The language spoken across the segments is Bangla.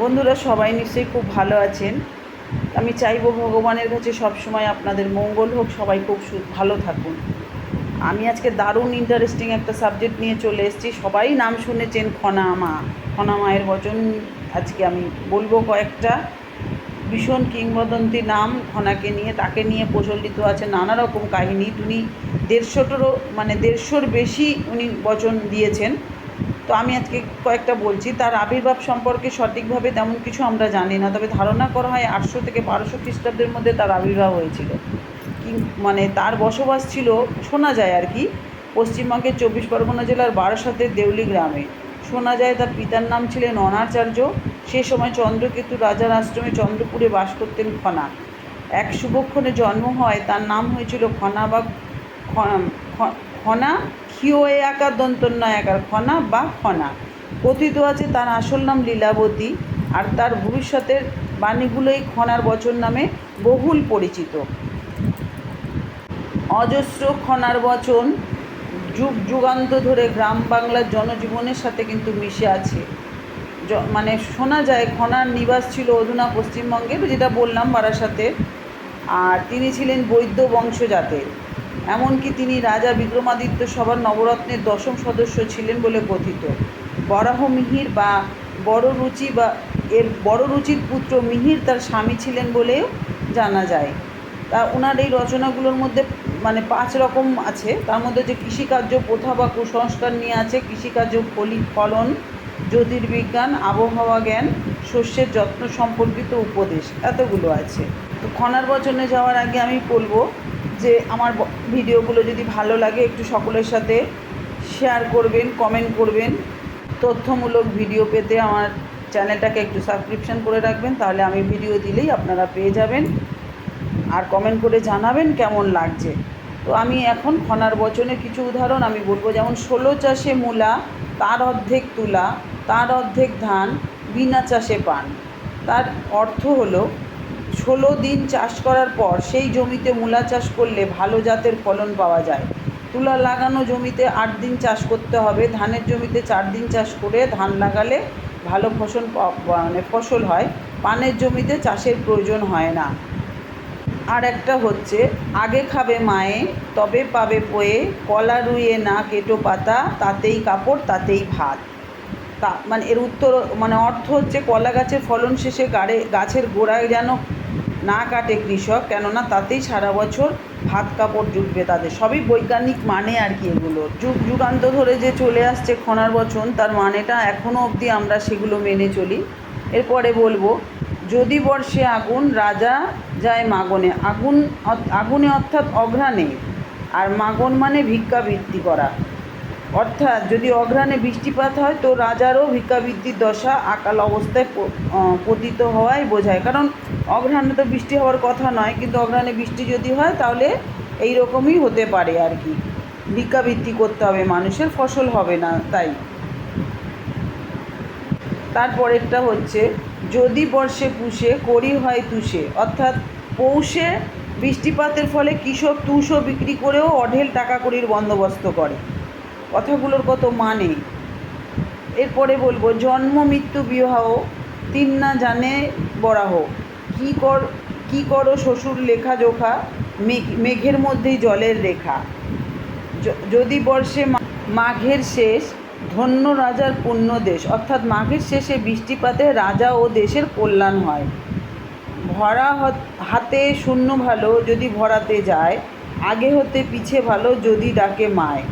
বন্ধুরা সবাই নিশ্চয়ই খুব ভালো আছেন। আমি চাইব ভগবানের কাছে সবসময় আপনাদের মঙ্গল হোক, সবাই খুব ভালো থাকুন। আমি আজকে দারুণ ইন্টারেস্টিং একটা সাবজেক্ট নিয়ে চলে এসেছি। সবাই নাম শুনেছেন খনা মা খনা মায়ের বচন আজকে আমি বলব কয়েকটা। ভীষণ কিংবদন্তি নাম খনাকে নিয়ে, তাকে নিয়ে প্রচলিত আছে নানা রকম কাহিনী। তিনি দেড়শোটারও মানে দেড়শোর বেশি উনি বচন দিয়েছেন। তো আমি আজকে কয়েকটা বলছি, তার আবির্ভাব সম্পর্কে সঠিকভাবে তেমন কিছু আমরা জানি না, তবে ধারণা করা হয় আটশো থেকে বারোশো খ্রিস্টাব্দের মধ্যে তার আবির্ভাব হয়েছিল। কি মানে তার বসবাস ছিল, শোনা যায় আর কি, পশ্চিমবঙ্গের চব্বিশ পরগনা জেলার বারাসাতের দেউলি গ্রামে। শোনা যায় তার পিতার নাম ছিলেন অনাচার্য সে সময় চন্দ্রকেতু রাজার আশ্রমে চন্দ্রপুরে বাস করতেন খনা। এক শুভক্ষণে জন্ম হয়, তার নাম হয়েছিল খনা বা খনা ক্ষিয় এ আকার দন্তন্য আকার খনা বা খনা। কথিত আছে তার আসল নাম লীলাবতী আর তার ভবিষ্যতের বাণীগুলোই খনার বচন নামে বহুল পরিচিত। অজস্র খনার বচন যুগ যুগান্ত ধরে গ্রাম বাংলার জনজীবনের সাথে কিন্তু মিশে আছে। মানে শোনা যায় খনার নিবাস ছিল অধুনা পশ্চিমবঙ্গের, যেটা বললাম বারাসাতে আর তিনি ছিলেন বৈদ্য বংশজাতের। এমনকি তিনি রাজা বিক্রমাদিত্য সভার নবরত্নের দশম সদস্য ছিলেন বলে কথিত। বরাহ মিহির বা বড় রুচি বা এর বড় রুচির পুত্র মিহির তার স্বামী ছিলেন বলেও জানা যায়। তা ওনার এই রচনাগুলোর মধ্যে মানে পাঁচ রকম আছে। তার মধ্যে যে কৃষিকার্য প্রথা বা কুসংস্কার নিয়ে আছে, কৃষিকার্য ফলি, ফলন, জ্যোতির্বিজ্ঞান, আবহাওয়া জ্ঞান, শস্যের যত্ন সম্পর্কিত উপদেশ, এতগুলো আছে। তো খনার বচনে যাওয়ার আগে আমি বলব যে আমার ভিডিওগুলো যদি ভালো লাগে, একটু সকলের সাথে শেয়ার করবেন কমেন্ট করবেন। তথ্যমূলক ভিডিও পেতে আমার চ্যানেলটাকে একটু সাবস্ক্রিপশন করে রাখবেন, তাহলে আমি ভিডিও দিলেই আপনারা পেয়ে যাবেন। আর কমেন্ট করে জানাবেন কেমন লাগছে। তো আমি এখন খনার বচনে কিছু উদাহরণ আমি বলব। যেমন, ষোলো চাষে মূলা, তার অর্ধেক তুলা, তার অর্ধেক ধান, বিনা চাষে পান। তার অর্থ হলো ষোলো দিন চাষ করার পর সেই জমিতে মূলা চাষ করলে ভালো জাতের ফলন পাওয়া যায়। তুলা লাগানো জমিতে আট দিন চাষ করতে হবে, ধানের জমিতে চার দিন চাষ করে ধান লাগালে ভালো ফসল মানে ফসল হয়, পানের জমিতে চাষের প্রয়োজন হয় না। আর একটা হচ্ছে, আগে খাবে মায়ে, তবে পাবে পোয়ে, কলা রুইয়ে না কেটো পাতা, তাতেই কাপড়, তাতেই ভাত। তা মানে এর উত্তর মানে অর্থ হচ্ছে কলা গাছের ফলন শেষে গাড়ে, গাছের গোড়ায় যেন না কাটে কৃষক, কেননা তাতেই সারা বছর ভাত কাপড় জুটবে তাদের। সবই বৈজ্ঞানিক মানে আর কি এগুলো। যুগ যুগান্ত ধরে যে চলে আসছে খনার বচন, তার মানেটা এখনও অবধি আমরা সেগুলো মেনে চলি। এরপরে বলব, যদি বর্ষে আগুন, রাজা যায় মাগনে। আগুন আগুনে অর্থাৎ অঘ্রাণে। আর মাগন মানে ভিক্ষাবৃত্তি করা। অর্থাৎ যদি অঘ্রাণে বৃষ্টিপাত হয়, তো রাজারও ভিক্ষাবৃত্তির দশা আকাল অবস্থায় পতিত হওয়াই বোঝায়। কারণ অঘ্রাণে তো বৃষ্টি হওয়ার কথা নয়, কিন্তু অঘ্রাণে বৃষ্টি যদি হয়, তাহলে এই রকমই হতে পারে আর কি। ভিক্ষাবৃত্তি করতে হবে, মানুষের ফসল হবে না তাই। তারপরেরটা হচ্ছে, যদি বর্ষে পুষে, করি হয় তুষে, অর্থাৎ পৌষে বৃষ্টিপাতের ফলে কৃষক তুষও বিক্রি করেও অঢেল টাকা কড়ির বন্দোবস্ত করে। কথাগুলোর কত মানে? এরপরে বলব, জন্ম, মৃত্যু, বিবাহ, তিন না জানে বরাহ। কী কর, কী করো শ্বশুর লেখা জোখা মেঘ- মেঘের মধ্যেই জলের রেখা। যদি বর্ষে মাঘের শেষ, ধন্য রাজার পুণ্য দেশ। অর্থাৎ মাঘের শেষে বৃষ্টিপাতে রাজা ও দেশের কল্যাণ হয়। ভরা হাতে শূন্য ভালো যদি ভরাতে যায়, আগে হতে পিছে ভালো যদি ডাকে মায়।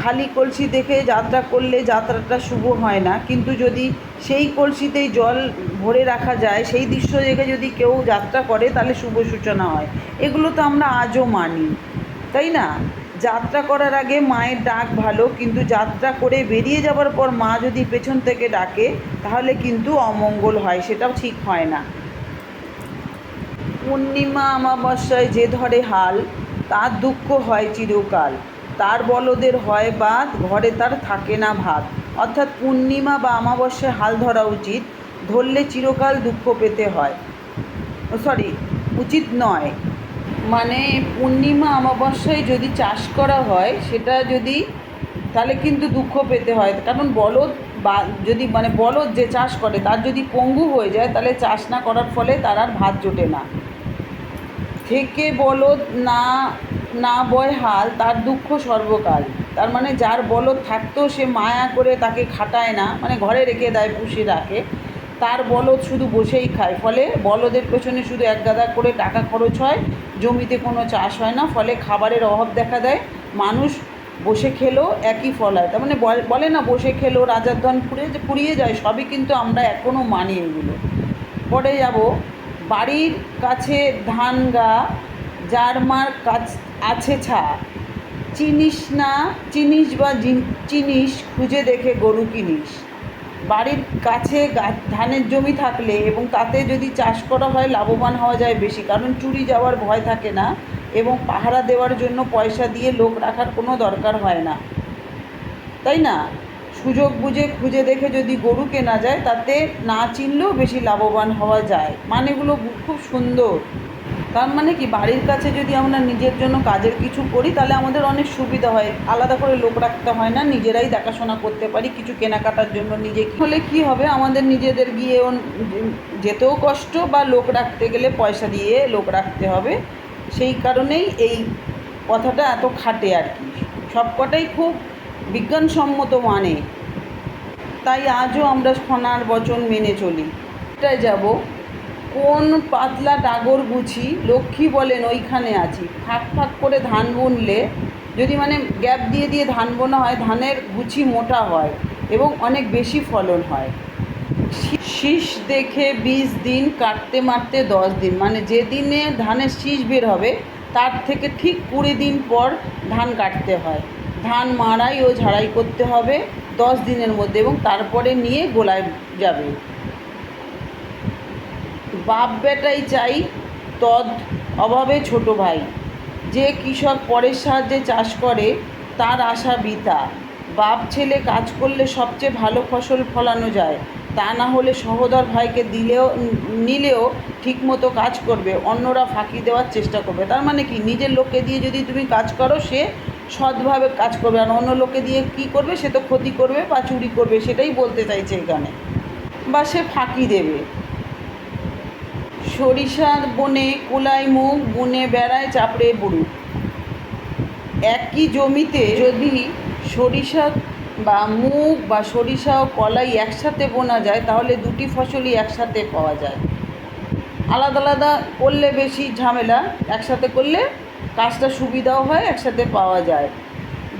খালি কলসি দেখে যাত্রা করলে যাত্রাটা শুভ হয় না। কিন্তু যদি সেই কলসিতেই জল ভরে রাখা যায়, সেই দৃশ্য দেখে যদি কেউ যাত্রা করে, তাহলে শুভ সূচনা হয়। এগুলো তো আমরা আজও মানি, তাই না? যাত্রা করার আগে মায়ের ডাক ভালো, কিন্তু যাত্রা করে বেরিয়ে যাবার পর মা যদি পেছন থেকে ডাকে, তাহলে কিন্তু অমঙ্গল হয়, সেটাও ঠিক হয় না। পূর্ণিমা অমাবস্যায় যে ধরে হাল, তার দুঃখ হয় চিরকাল। তার বলদের হয় বাদ, ঘরে তার থাকে না ভাত। অর্থাৎ পূর্ণিমা বা অমাবস্যায় হাল ধরা উচিত, ধরলে চিরকাল দুঃখ পেতে হয়। সরি, উচিত নয়। মানে পূর্ণিমা, অমাবস্যায় যদি চাষ করা হয়, সেটা যদি, তাহলে কিন্তু দুঃখ পেতে হয়। কারণ বলদ বা যদি মানে বলদ যে চাষ করে, তার যদি পঙ্গু হয়ে যায়, তাহলে চাষ না করার ফলে তার আর ভাত জোটে না। থেকে বলদ না না বয় হাল, তার দুঃখ সর্বকাল। তার মানে যার বলদ থাকতেও সে মায়া করে তাকে খাটায় না মানে ঘরে রেখে দেয়, পুষে রাখে। তার বলদ শুধু বসেই খায়, ফলে বলদের পেছনে শুধু এক গাদা করে টাকা খরচ হয়, জমিতে কোনো চাষ হয় না, ফলে খাবারের অভাব দেখা দেয়। মানুষ বসে খেলেও একই ফল হয়। তার মানে বল- না বসে খেলো, রাজার ধন ফুরিয়ে পুড়িয়ে যায়, সবই কিন্তু আমরা এখনও মানি এগুলো। পরে যাব, বাড়ির কাছে ধান গা যার মার কাছ আছে ছা। চিনিস না, চিনিস বা চিনিস, খুঁজে দেখে গরু কিনিস। বাড়ির কাছে ধানের জমি থাকলে এবং তাতে যদি চাষ করা হয়, লাভবান হওয়া যায় বেশি। কারণ চুরি যাওয়ার ভয় থাকে না এবং পাহারা দেওয়ার জন্য পয়সা দিয়ে লোক রাখার কোনো দরকার হয় না। তাই না? সুযোগ বুঝে খুঁজে দেখে যদি গরু কেনা যায়, তাতে না চিনলেও বেশি লাভবান হওয়া যায়। মানেগুলো খুব সুন্দর। তার মানে কি? বাড়ির কাছে যদি আমরা নিজের জন্য কাজের কিছু করি, তাহলে আমাদের অনেক সুবিধা হয়। আলাদা করে লোক রাখতে হয় না, নিজেরাই দেখাশোনা করতে পারি, কিছু কেনাকাটার জন্য নিজে হলে কি হবে? আমাদের নিজেদের গিয়েও যেতেও কষ্ট বা লোক রাখতে গেলে পয়সা দিয়ে লোক রাখতে হবে। সেই কারণেই এই কথাটা এত খাটে আর কি। সবকটাই খুব বিজ্ঞানসম্মত মানে। তাই আজও আমরা খনার বচন মেনে চলি। এটাই যাব। কোন পাতলা ডাগর গুছি লক্ষ্মী বলেন ওইখানে আছি। ফাঁক ফাঁক করে ধান বুনলে, যদি মানে গ্যাপ দিয়ে দিয়ে ধান বোনা হয়, ধানের গুছি মোটা হয় এবং অনেক বেশি ফলন হয়। শীষ দেখে বিশ দিন, কাটতে মারতে দশ দিন। মানে যেদিনে ধানের শীষ বের হবে, তার থেকে ঠিক কুড়ি দিন পর ধান কাটতে হয়। ধান মাড়াই ও ঝাড়াই করতে হবে দশ দিনের মধ্যে এবং তারপরে নিয়ে গোলায় যাবে। বাপ বেটাই চাই, তদ অভাবে ছোট ভাই। যে কৃষক পরের সাহায্যে চাষ করে, তার আশা বৃথা। বাপ ছেলে কাজ করলে সবচেয়ে ভালো ফসল ফলানো যায়। তা না হলে সহোদর ভাইকে দিলেও, নিলেও ঠিকমতো কাজ করবে, অন্যরা ফাঁকি দেওয়ার চেষ্টা করবে। তার মানে কি? নিজের লোককে দিয়ে যদি তুমি কাজ করো, সে সৎভাবে কাজ করবে। আর অন্য লোককে দিয়ে কী করবে? সে তো ক্ষতি করবে বা চুরি করবে, সেটাই বলতে চাইছে এখানে। বা সে ফাঁকি দেবে। সরিষার বনে কুলাই মুখ বনে বেড়ায় চাপড়ে বুড়ু। একই জমিতে যদি সরিষা বা মুগ বা সরিষা ও কলাই একসাথে বোনা যায়, তাহলে দুটি ফসলই একসাথে পাওয়া যায়। আলাদা আলাদা করলে বেশি ঝামেলা, একসাথে করলে কাজটা সুবিধাও হয়, একসাথে পাওয়া যায়।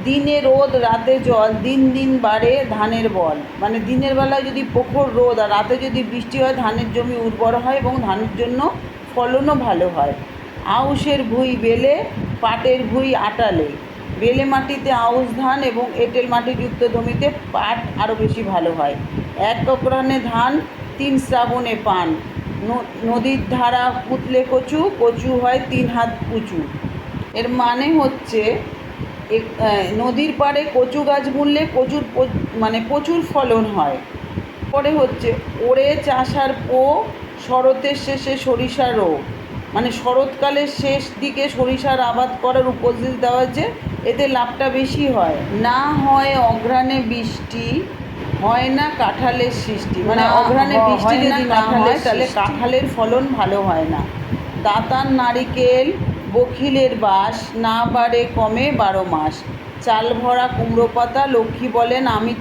দিনে রোদ, রাতে জল, দিন দিন বাড়ে ধানের বল। মানে দিনের বেলায় যদি প্রখর রোদ আর রাতে যদি বৃষ্টি হয়, ধানের জমি উর্বর হয় এবং ধানের জন্য ফলনও ভালো হয়। আউশের ভুঁই বেলে, পাটের ভুঁই আটালে। বেলে মাটিতে আউশ ধান এবং এঁটেল মাটিযুক্ত জমিতে পাট আরও বেশি ভালো হয়। এক ককরানে ধান, তিন শ্রাবণে পান। নদীর ধারা পুতলে কচু কচু হয় তিন হাত উঁচু। এর মানে হচ্ছে নদীর পাড়ে কচু গাছ বুনলে প্রচুর মানে প্রচুর ফলন হয়। পরে হচ্ছে ওরে চাষার পো শরতের শেষে সরিষা রোগ মানে শরৎকালের শেষ দিকে সরিষার আবাদ করার উপদেশ দেওয়া হয়েছে এতে লাভটা বেশি হয়। না হয় অঘ্রাণে বৃষ্টি হয় না কাঁঠালের সৃষ্টি। মানে অঘ্রাণে বৃষ্টি যদি না হয় তাহলে কাঁঠালের ফলন ভালো হয় না। দাতার নারিকেল বখিলের বাস না বাড়ে কমে বারো মাস। চাল ভরা কুমড়ো পাতা লক্ষ্মী বলেন আমি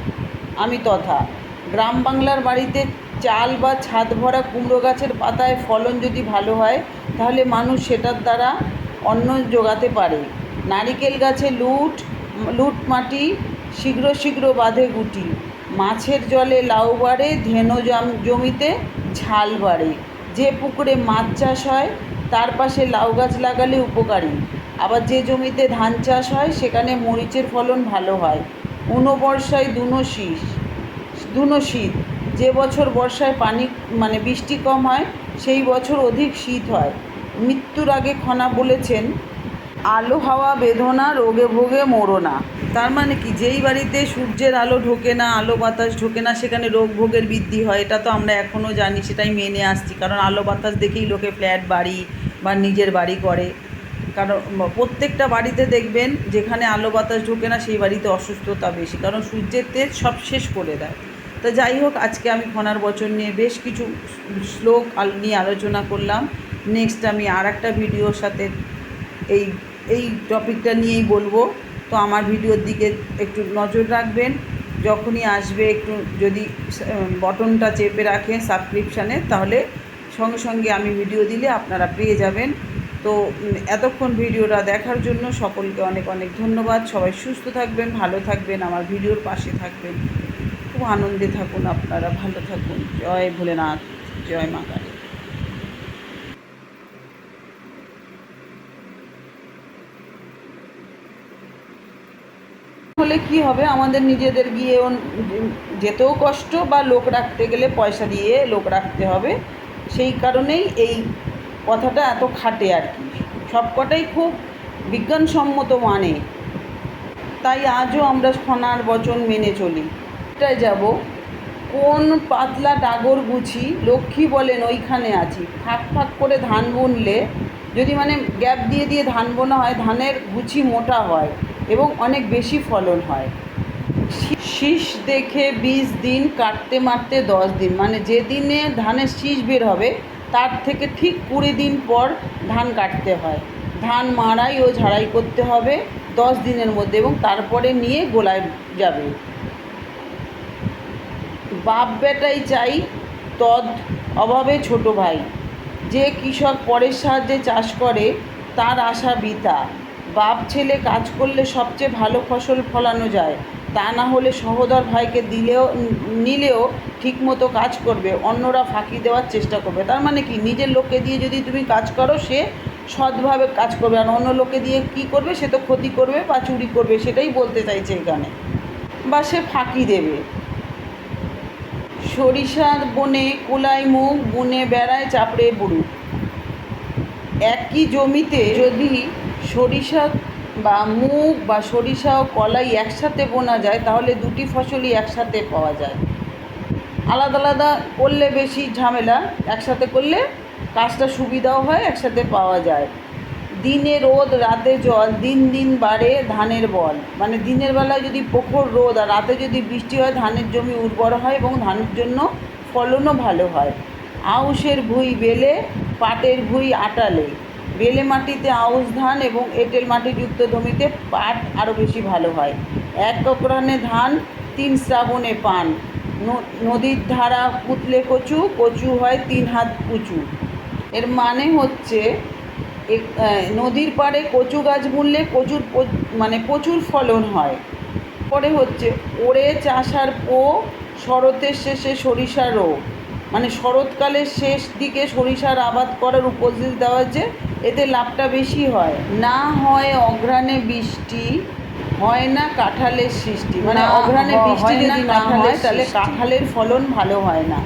আমি তথা। গ্রাম বাংলার বাড়িতে চাল বা ছাদ ভরা কুমড়ো গাছের পাতায় ফলন যদি ভালো হয়, তাহলে মানুষ সেটার দ্বারা অন্ন জোগাতে পারে। নারিকেল গাছে লুট লুট মাটি, শীঘ্র শীঘ্র বাঁধে গুটি। মাছের জলে লাউ বাড়ে, ধেনো জম- জমিতে ঝাল বাড়ে। যে পুকুরে মাছ চাষ হয় তার পাশে লাউ গাছ লাগালে উপকারী। আবার যে জমিতে ধান চাষ হয়, সেখানে মরিচের ফলন ভালো হয়। উনো বর্ষায় দুনো শীষ, দুনো শীত। যে বছর বর্ষায় পানি মানে বৃষ্টি কম হয়, সেই বছর অধিক শীত হয়। মৃত্যুর আগে খনা বলেছেন আলো হাওয়া বেদনা, রোগে ভোগে মরো না তার মানে কি? যেই বাড়িতে সূর্যের আলো ঢোকে না, আলো বাতাস ঢোকে না, সেখানে রোগ ভোগের বৃদ্ধি হয়, এটা তো আমরা এখনও জানি, সেটাই মেনে আসছি। কারণ আলো বাতাস দেখেই লোকে ফ্ল্যাট, বাড়ি বা নিজের বাড়ি করে। কারণ প্রত্যেকটা বাড়িতে দেখবেন, যেখানে আলো বাতাস ঢোকে না, সেই বাড়িতে অসুস্থতা বেশি। কারণ সূর্যের তেজ সব শেষ করে দেয়। তো যাই হোক, আজকে আমি ফনার বচন নিয়ে বেশ কিছু শ্লোক নিয়ে আলোচনা করলাম। নেক্সট আমি আর একটা ভিডিওর সাথে এই এই টপিকটা নিয়েই বলব। তো আমার ভিডিওর দিকে একটু নজর রাখবেন। যখনই আসবে একটু যদি বটনটা চেপে রাখেন সাবস্ক্রিপশানে তাহলে সঙ্গে সঙ্গে আমি ভিডিও দিলে আপনারা পেয়ে যাবেন। তো এতক্ষণ ভিডিওটা দেখার জন্য সকলকে অনেক অনেক ধন্যবাদ। সবাই সুস্থ থাকবেন, ভালো থাকবেন, আমার ভিডিওর পাশে থাকবেন। খুব আনন্দে থাকুন আপনারা, ভালো থাকুন। জয় ভোলেনাথ, জয় মা কালী হলে কি হবে? আমাদের নিজেদের গিয়ে যেতেও কষ্ট বা লোক রাখতে গেলে পয়সা দিয়ে লোক রাখতে হবে। সেই কারণেই এই কথাটা এত খাটে আর কি। সবকটাই খুব বিজ্ঞানসম্মত মানে। তাই আজও আমরা ফনার বচন মেনে চলি। এটাই যাব? কোন পাতলা ডাগর গুছি লক্ষ্মী বলেন ওইখানে আছি। ফাঁক ফাঁক করে ধান বুনলে যদি মানে গ্যাপ দিয়ে দিয়ে ধান বোনা হয়, ধানের গুছি মোটা হয়। এবং অনেক বেশি ফলন হয়। শীষ দেখে বিশ দিন, কাটতে মারতে দশ দিন। মানে যেদিনে ধানের শীষ বের হবে, তার থেকে ঠিক কুড়ি দিন পর ধান কাটতে হয়। ধান মাড়াই ও ঝাড়াই করতে হবে দশ দিনের মধ্যে এবং তারপরে নিয়ে গোলায় যাবে। বাপ বেটাই চাই তদ অভাবে ছোট ভাই। যে কৃষক পরের সাহায্যে চাষ করে, তার আশা বৃথা বাপ ছেলে কাজ করলে সবচেয়ে ভালো ফসল ফলানো যায়। তা না হলে সহোদর ভাইকে দিলেও, নিলেও ঠিকমতো কাজ করবে, অন্যরা ফাঁকি দেওয়ার চেষ্টা করবে। তার মানে কি? নিজের লোককে দিয়ে যদি তুমি কাজ করো, সে সৎভাবে কাজ করবে। আর অন্য লোকে দিয়ে কি করবে? সে তো ক্ষতি করবে বা চুরি করবে, সেটাই বলতে চাইছে এখানে। বা সে ফাঁকি দেবে। সরিষার বনে কুলাই মুখ বুনে বেড়ায় চাপড়ে বুড়ু একই জমিতে যদি সরিষা বা মুগ বা সরিষা ও কলাই একসাথে বোনা যায়, তাহলে দুটি ফসলই একসাথে পাওয়া যায়। আলাদা আলাদা করলে বেশি ঝামেলা, একসাথে করলে কাজটা সুবিধাও হয়, একসাথে পাওয়া যায়। দিনে রোদ, রাতে জল, দিন দিন বাড়ে ধানের বল। মানে দিনের বেলায় যদি প্রখর রোদ আর রাতে যদি বৃষ্টি হয়, ধানের জমি উর্বর হয় এবং ধানের জন্য ফলনও ভালো হয়। আউশের ভুঁই বেলে, পাটের ভুঁই আটালে। বেলে মাটিতে আউশ ধান এবং এঁটেল মাটিযুক্ত জমিতে পাট আরও বেশি ভালো হয়। এক ককরানে ধান, তিন শ্রাবণে পান। নদীর ধারা পুতলে কচু কচু হয় তিন হাত উঁচু। এর মানে হচ্ছে নদীর পাড়ে কচু গাছ বুনলে প- মানে প্রচুর ফলন হয়। পরে হচ্ছে ওরে চাষার পো, শরতের শেষে সরিষার রোগ মানে শরৎকালের শেষ দিকে সরিষার আবাদ করার উপদেশ দেওয়া যে এতে লাভটা বেশি হয়। না হয় অঘ্রাণে বৃষ্টি হয় না কাঁঠালের সৃষ্টি। মানে অঘ্রাণে বৃষ্টি যদি না হয় তাহলে কাঁঠালের ফলন ভালো হয় না।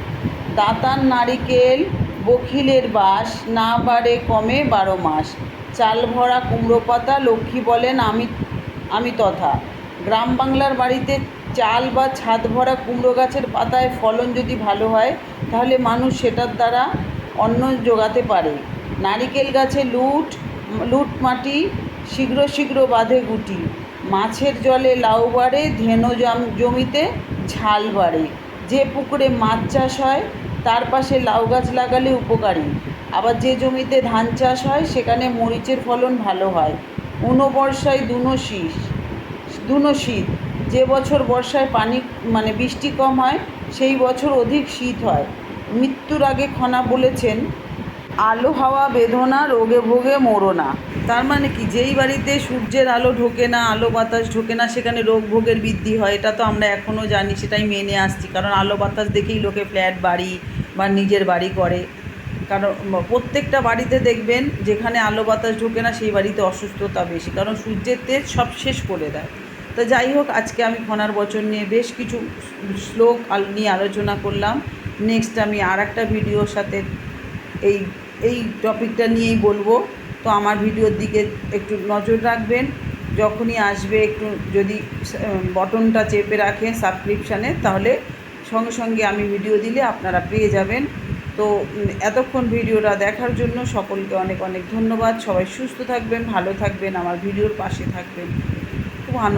দাতার নারিকেল বখিলের বাস না বাড়ে কমে বারো মাস। চাল ভরা কুমড়ো পাতা লক্ষ্মী বলেন আমি আমি তথা। গ্রাম বাংলার বাড়িতে চাল বা ছাদ ভরা কুমড়ো গাছের পাতায় ফলন যদি ভালো হয় তাহলে মানুষ সেটার দ্বারা অন্ন যোগাতে পারে। নারিকেল গাছে লুট লুট মাটি, শীঘ্র শীঘ্র বাঁধে গুটি। মাছের জলে লাউ বাড়ে, ধেনো জম- জমিতে ঝাল বাড়ে। যে পুকুরে মাছ চাষ হয়, তার পাশে লাউ গাছ লাগালে উপকারী। আবার যে জমিতে ধান চাষ হয়, সেখানে মরিচের ফলন ভালো হয়। উনবর্ষায় দুনো শীষ, দুনো শীত। যে বছর বর্ষায় পানি মানে বৃষ্টি কম হয়, সেই বছর অধিক শীত হয়। মৃত্যুর আগে খনা বলেছেন আলো হাওয়া বেদনা, রোগে ভোগে মরো না তার মানে কি? যেই বাড়িতে সূর্যের আলো ঢোকে না, আলো বাতাস ঢোকে না, সেখানে রোগ ভোগের বৃদ্ধি হয়, এটা তো আমরা এখনও জানি, সেটাই মেনে আসছি। কারণ আলো বাতাস দেখেই লোকে ফ্ল্যাট, বাড়ি বা নিজের বাড়ি করে। কারণ প্রত্যেকটা বাড়িতে দেখবেন, যেখানে আলো বাতাস ঢোকে না, সেই বাড়িতে অসুস্থতা বেশি। কারণ সূর্যের তেজ সব শেষ করে দেয়। তো যাই হোক, আজকে আমি ফনার বচন নিয়ে বেশ কিছু শ্লোক নিয়ে আলোচনা করলাম। নেক্সট আমি আর একটা ভিডিওর সাথে এই এই টপিকটা নিয়েই বলব। তো আমার ভিডিওর দিকে একটু নজর রাখবেন। যখনই আসবে একটু যদি বটনটা চেপে রাখেন সাবস্ক্রিপশানে তাহলে সঙ্গে সঙ্গে আমি ভিডিও দিলে আপনারা পেয়ে যাবেন। তো এতক্ষণ ভিডিওটা দেখার জন্য সকলকে অনেক অনেক ধন্যবাদ। সবাই সুস্থ থাকবেন, ভালো থাকবেন, আমার ভিডিওর পাশে থাকবেন। খুব আনন্দ